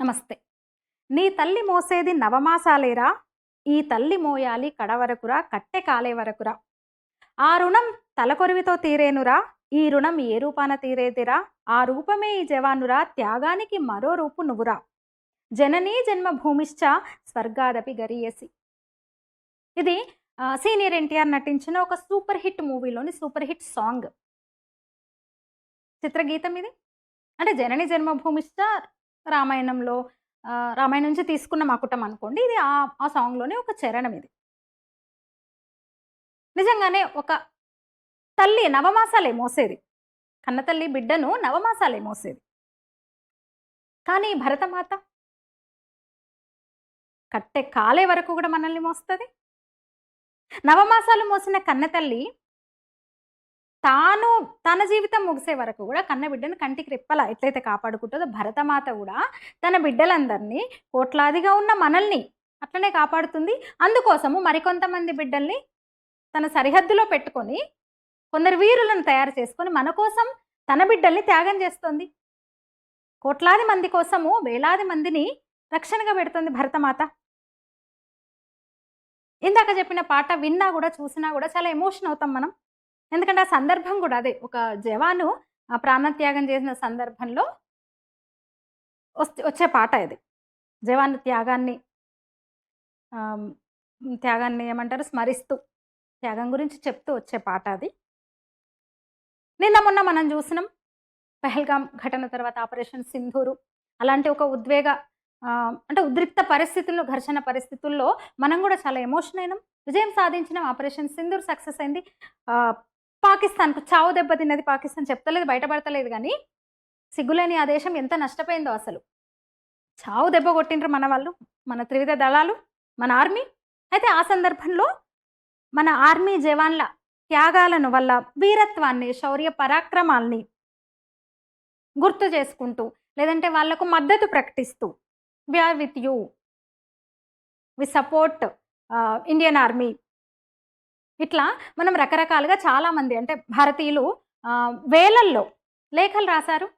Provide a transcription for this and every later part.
నమస్తే. నీ తల్లి మోసేది నవమాసాలేరా? ఈ తల్లి మోయాలి కడవరకురా కట్టె కాలే వరకురా ఆ రుణం తలకొరివితో తీరేనురా? ఈ రుణం ఏ రూపాన తీరేదిరా? ఆ రూపమే ఈ జవానురా త్యాగానికి మరో రూపు నువ్వురా. జననీ జన్మభూమిశ్చ స్వర్గాదపి గరియసి. ఇది సీనియర్ ఎన్టీఆర్ నటించిన ఒక సూపర్ హిట్ మూవీలోని సూపర్ హిట్ సాంగ్. చిత్రగీతం ఇది. అంటే జనని జన్మభూమిశ్చ రామాయణంలో రామాయణం నుంచి తీసుకున్న మకుటం అనుకోండి ఇది ఆ ఆ సాంగ్లోనే ఒక చరణం ఇది. నిజంగానే ఒక తల్లి నవమాసాలే మోసేది. కన్నతల్లి బిడ్డను నవమాసాలే మోసేది. కానీ భరతమాత కట్టె కాలే వరకు కూడా మనల్ని మోస్తుంది. నవమాసాలు మోసిన కన్నెతల్లి తాను తన జీవితం ముగిసే వరకు కూడా కన్న బిడ్డను కంటికి రెప్పలా ఎట్లయితే కాపాడుకుంటుందో భరతమాత కూడా తన బిడ్డలందరినీ కోట్లాదిగా ఉన్న మనల్ని అట్లనే కాపాడుతుంది. అందుకోసము మరికొంతమంది బిడ్డల్ని తన సరిహద్దులో పెట్టుకొని కొందరు వీరులను తయారు చేసుకొని మన కోసం తన బిడ్డల్ని త్యాగం చేస్తుంది. కోట్లాది మంది కోసము వేలాది మందిని రక్షణగా పెడుతుంది భరతమాత. ఇందాక చెప్పిన పాట విన్నా కూడా చూసినా కూడా చాలా ఎమోషన్ అవుతాం మనం. ఎందుకంటే ఆ సందర్భం కూడా అదే ఒక జవాను ఆ ప్రాణత్యాగం చేసిన సందర్భంలో వస్తే వచ్చే పాట ఇది. జవాను త్యాగాన్ని త్యాగాన్ని ఏమంటారు? స్మరిస్తూ త్యాగం గురించి చెప్తూ వచ్చే పాట అది. నిన్న మొన్న మనం చూసినాం పహల్గాం ఘటన తర్వాత ఆపరేషన్ సింధూరు. అలాంటి ఒక ఉద్వేగ అంటే ఉద్రిక్త పరిస్థితుల్లో ఘర్షణ పరిస్థితుల్లో మనం కూడా చాలా ఎమోషన్ అయినాం. విజయం సాధించినాం. ఆపరేషన్ సింధూర్ సక్సెస్ అయింది. పాకిస్తాన్కు చావు దెబ్బతిన్నది పాకిస్తాన్. చెప్తలేదు బయటపడతలేదు కానీ సిగ్గులేని ఆ దేశం ఎంత నష్టపోయిందో అసలు. చావు దెబ్బ కొట్టిండ్రు మన వాళ్ళు మన త్రివిధ దళాలు మన ఆర్మీ. అయితే ఆ సందర్భంలో మన ఆర్మీ జవాన్ల త్యాగాలను వల్ల వీరత్వాన్ని శౌర్య పరాక్రమాల్ని గుర్తు చేసుకుంటూ లేదంటే వాళ్ళకు మద్దతు ప్రకటిస్తూ we are with you we support Indian army. ఇట్లా మనం రకరకాలుగా చాలామంది అంటే భారతీయులు వేలల్లో లేఖలు రాశారు.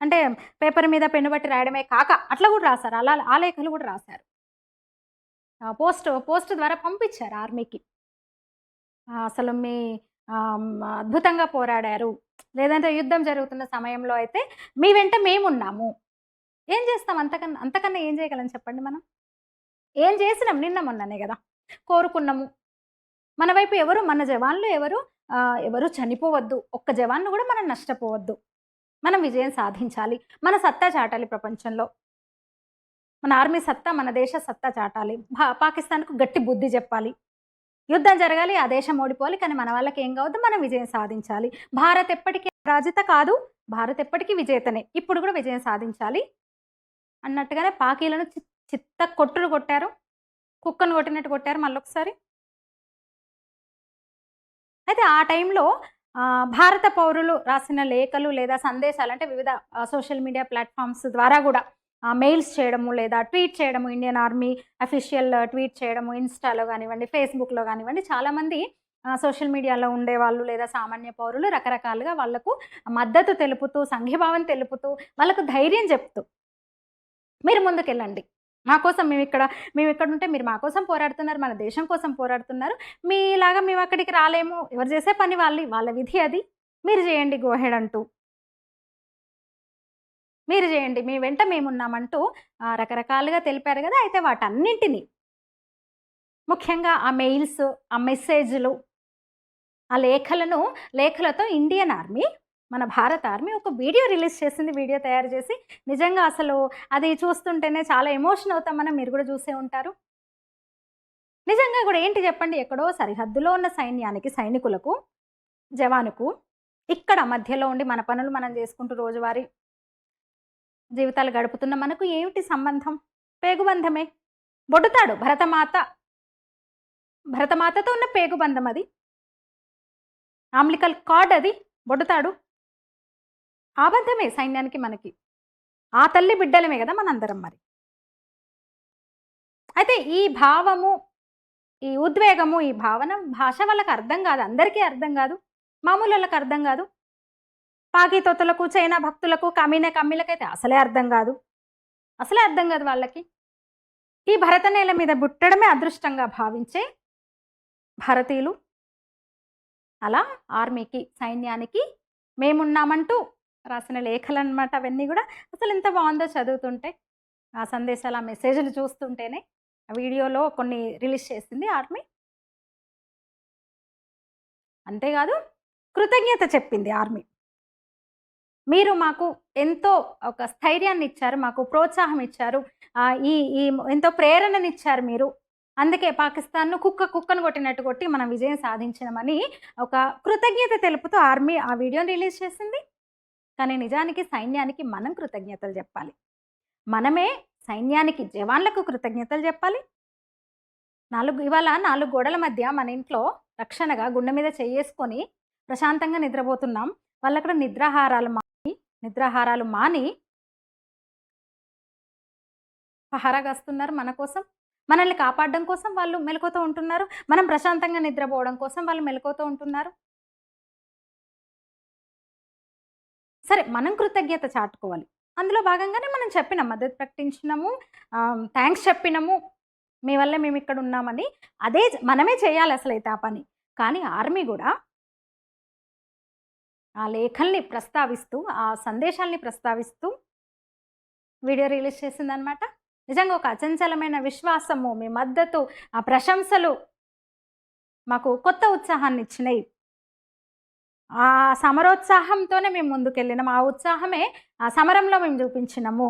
అంటే పేపర్ మీద పెన్ను బట్టి రాయడమే కాక అట్లా కూడా రాశారు. అలా ఆ లేఖలు కూడా రాశారు. పోస్ట్ పోస్ట్ ద్వారా పంపించారు ఆర్మీకి. అసలు మీ అద్భుతంగా పోరాడారు. లేదంటే యుద్ధం జరుగుతున్న సమయంలో అయితే మీ వెంట మేమున్నాము. ఏం చేస్తాం? అంతకన్నా అంతకన్నా ఏం చేయగలం చెప్పండి మనం? ఏం చేసినాం? నిన్న మొన్ననే కదా? కోరుకున్నాము. మన వైపు ఎవరు? మన జవాన్లు ఎవరు? ఎవరు చనిపోవద్దు. ఒక్క జవాన్ను కూడా మనం నష్టపోవద్దు. మనం విజయం సాధించాలి. మన సత్తా చాటాలి ప్రపంచంలో. మన ఆర్మీ సత్తా మన దేశ సత్తా చాటాలి. భా పాకిస్తాన్కు గట్టి బుద్ధి చెప్పాలి. యుద్ధం జరగాలి ఆ దేశం ఓడిపోవాలి కానీ మన వాళ్ళకి ఏం కావద్దు మనం విజయం సాధించాలి. భారత్ ఎప్పటికీ రాజిత కాదు భారత్ ఎప్పటికీ విజేతనే. ఇప్పుడు కూడా విజయం సాధించాలి. అన్నట్టుగానే పాకీలను చిత్త కొట్టులు కొట్టారు. కుక్కను కొట్టినట్టు కొట్టారు మళ్ళొకసారి. అయితే ఆ టైంలో భారత పౌరులు రాసిన లేఖలు లేదా సందేశాలు అంటే వివిధ సోషల్ మీడియా ప్లాట్ఫామ్స్ ద్వారా కూడా మెయిల్స్ చేయడము లేదా ట్వీట్ చేయడము ఇండియన్ ఆర్మీ అఫీషియల్ ట్వీట్ చేయడము ఇన్స్టాలో కానివ్వండి ఫేస్బుక్లో కానివ్వండి చాలామంది సోషల్ మీడియాలో ఉండేవాళ్ళు లేదా సామాన్య పౌరులు రకరకాలుగా వాళ్ళకు మద్దతు తెలుపుతూ సంఘీభావం తెలుపుతూ వాళ్ళకు ధైర్యం చెప్తూ మీరు ముందుకెళ్ళండి. మా కోసం మేము ఇక్కడ మేము ఇక్కడ ఉంటే మీరు మా కోసం పోరాడుతున్నారు మన దేశం కోసం పోరాడుతున్నారు. మీలాగా మేము అక్కడికి రాలేము. ఎవరు చేసే పని వాళ్ళు వాళ్ళ విధి అది. మీరు చేయండి గోహెడ్ అంటూ. మీరు చేయండి. మీ వెంట మేమున్నామంటూ రకరకాలుగా తెలిపారు కదా అయితే వాటన్నింటినీ. ముఖ్యంగా ఆ మెయిల్స్ ఆ మెసేజ్లు ఆ లేఖలను లేఖలతో ఇండియన్ ఆర్మీ మన భారత ఆర్మీ ఒక వీడియో రిలీజ్ చేసింది వీడియో తయారు చేసి. నిజంగా అసలు అది చూస్తుంటేనే చాలా ఎమోషన్ అవుతాం మనం మీరు కూడా చూసే ఉంటారు. నిజంగా కూడా ఏంటి చెప్పండి ఎక్కడో సరిహద్దులో ఉన్న సైన్యానికి సైనికులకు జవానుకు ఇక్కడ మధ్యలో ఉండి మన పనులు మనం చేసుకుంటూ రోజువారీ జీవితాలు గడుపుతున్న మనకు ఏమిటి సంబంధం? పేగుబంధమే. బొడుతాడు భరతమాత. భరతమాతతో ఉన్న పేగుబంధం అది. ఆమ్లికల్ కార్డ్ అది బొడుతాడు అబద్ధమే సైన్యానికి మనకి. ఆ తల్లి బిడ్డలమే కదా మనందరం మరి. అయితే ఈ భావము ఈ ఉద్వేగము ఈ భావన భాష వాళ్ళకి అర్థం కాదు. అందరికీ అర్థం కాదు. మామూలు వాళ్ళకి అర్థం కాదు. పాకితోతలకు చైనా భక్తులకు కమ్మిన కమ్మిలకైతే అసలే అర్థం కాదు. అసలే అర్థం కాదు వాళ్ళకి. ఈ భరత నేల మీద బుట్టడమే అదృష్టంగా భావించే భారతీయులు. అలా ఆర్మీకి సైన్యానికి మేమున్నామంటూ రాసిన లేఖలు అనమాట అవన్నీ కూడా. అసలు ఎంత బాగుందో చదువుతుంటే. ఆ సందేశాలు ఆ మెసేజ్లు చూస్తుంటేనే ఆ వీడియోలో కొన్ని రిలీజ్ చేసింది ఆర్మీ. అంతేకాదు కృతజ్ఞత చెప్పింది ఆర్మీ. మీరు మాకు ఎంతో ఒక స్థైర్యాన్ని ఇచ్చారు మాకు ప్రోత్సాహం ఇచ్చారు. ఈ ఈ ఎంతో ప్రేరణనిచ్చారు మీరు. అందుకే పాకిస్తాన్ను కుక్క కుక్కను కొట్టినట్టు కొట్టి మనం విజయం సాధించినామని ఒక కృతజ్ఞత తెలుపుతూ ఆర్మీ ఆ వీడియోని రిలీజ్ చేసింది. కానీ నిజానికి సైన్యానికి మనం కృతజ్ఞతలు చెప్పాలి. మనమే సైన్యానికి జవాన్లకు కృతజ్ఞతలు చెప్పాలి. నాలుగు ఇవాళ నాలుగు గోడల మధ్య మన ఇంట్లో రక్షణగా గుండె మీద చేసుకొని ప్రశాంతంగా నిద్రపోతున్నాం. వాళ్ళు అక్కడ నిద్రాహారాలు మాని నిద్రాహారాలు మాని పహారాగాస్తున్నారు మన కోసం. మనల్ని కాపాడడం కోసం వాళ్ళు మెలకుతూ ఉంటున్నారు. మనం ప్రశాంతంగా నిద్రపోవడం కోసం వాళ్ళు మెలకుతూ ఉంటున్నారు. సరే మనం కృతజ్ఞత చాటుకోవాలి. అందులో భాగంగానే మనం చెప్పినాం మద్దతు ప్రకటించినాము థ్యాంక్స్ చెప్పినాము మీ వల్ల మేము ఇక్కడ ఉన్నామని అదే మనమే చేయాలి అసలు అయితే ఆ పని. కానీ ఆర్మీ కూడా ఆ లేఖల్ని ప్రస్తావిస్తూ ఆ సందేశాల్ని ప్రస్తావిస్తూ వీడియో రిలీజ్ చేసిందనమాట నిజంగా ఒక అచంచలమైన విశ్వాసము మీ మద్దతు ఆ ప్రశంసలు మాకు కొత్త ఉత్సాహాన్ని ఇచ్చినాయి. ఆ సమరోత్సాహంతోనే మేము ముందుకెళ్ళినాం. ఆ ఉత్సాహమే ఆ సమరంలో మేము చూపించినాము.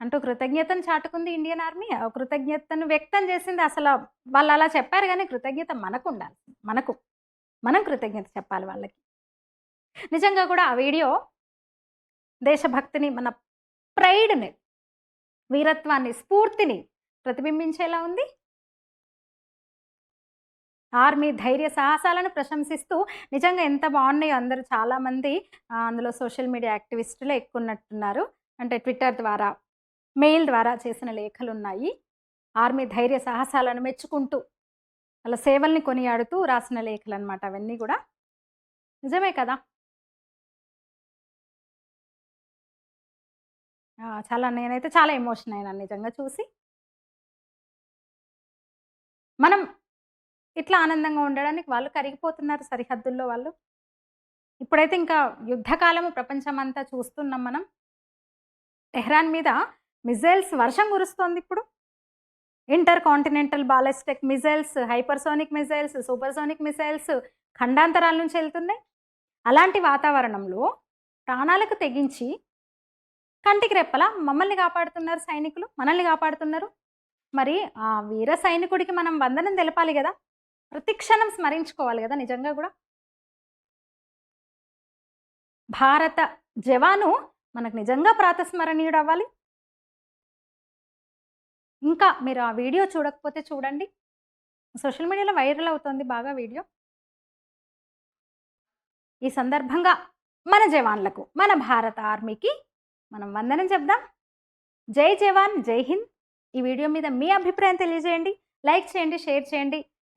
అంటూ కృతజ్ఞతను చాటుకుంది ఇండియన్ ఆర్మీ. ఆ కృతజ్ఞతను వ్యక్తం చేసింది అసలు వాళ్ళు అలా చెప్పారు కానీ కృతజ్ఞత మనకు ఉండాలి మనకు. మనం కృతజ్ఞత చెప్పాలి వాళ్ళకి. నిజంగా కూడా ఆ వీడియో దేశభక్తిని మన ప్రైడ్ని వీరత్వాన్ని స్ఫూర్తిని ప్రతిబింబించేలా ఉంది. ఆర్మీ ధైర్య సాహసాలను ప్రశంసిస్తూ నిజంగా ఎంత బాగున్నాయో అందరూ చాలామంది అందులో సోషల్ మీడియా యాక్టివిస్టులు ఎక్కున్నట్టున్నారు అంటే ట్విట్టర్ ద్వారా మెయిల్ ద్వారా చేసిన లేఖలు ఉన్నాయి ఆర్మీ ధైర్య సాహసాలను మెచ్చుకుంటూ వాళ్ళ సేవల్ని కొనియాడుతూ రాసిన లేఖలు అనమాట అవన్నీ కూడా. నిజమే కదా? చాలా నేనైతే చాలా ఎమోషన్ అయినా నిజంగా చూసి. మనం ఇట్లా ఆనందంగా ఉండడానికి వాళ్ళు కరిగిపోతున్నారు సరిహద్దుల్లో వాళ్ళు. ఇప్పుడైతే ఇంకా యుద్ధకాలము ప్రపంచమంతా చూస్తున్నాం మనం. టెహ్రాన్ మీద మిజైల్స్ వర్షం కురుస్తోంది ఇప్పుడు. Intercontinental ballistic missiles hypersonic missiles supersonic missiles ఖండాంతరాల నుంచి వెళ్తున్నాయి. అలాంటి వాతావరణంలో ప్రాణాలకు తెగించి కంటికి రెప్పలా మమ్మల్ని కాపాడుతున్నారు సైనికులు మనల్ని కాపాడుతున్నారు. మరి ఆ వీర సైనికుడికి మనం వందనం తెలపాలి కదా. ప్రతి క్షణం స్మరించుకోవాలి కదా నిజంగా కూడా. భారత జవాను మనకు నిజంగా ప్రాతస్మరణీయుడు అవ్వాలి ఇంకా మీరు ఆ వీడియో చూడకపోతే చూడండి. సోషల్ మీడియాలో వైరల్ అవుతుంది బాగా వీడియో. ఈ సందర్భంగా మన జవాన్లకు మన భారత ఆర్మీకి మనం వందనం చెప్దాం. జై జవాన్ జై హింద్. ఈ వీడియో మీద మీ అభిప్రాయం తెలియజేయండి. లైక్ చేయండి షేర్ చేయండి.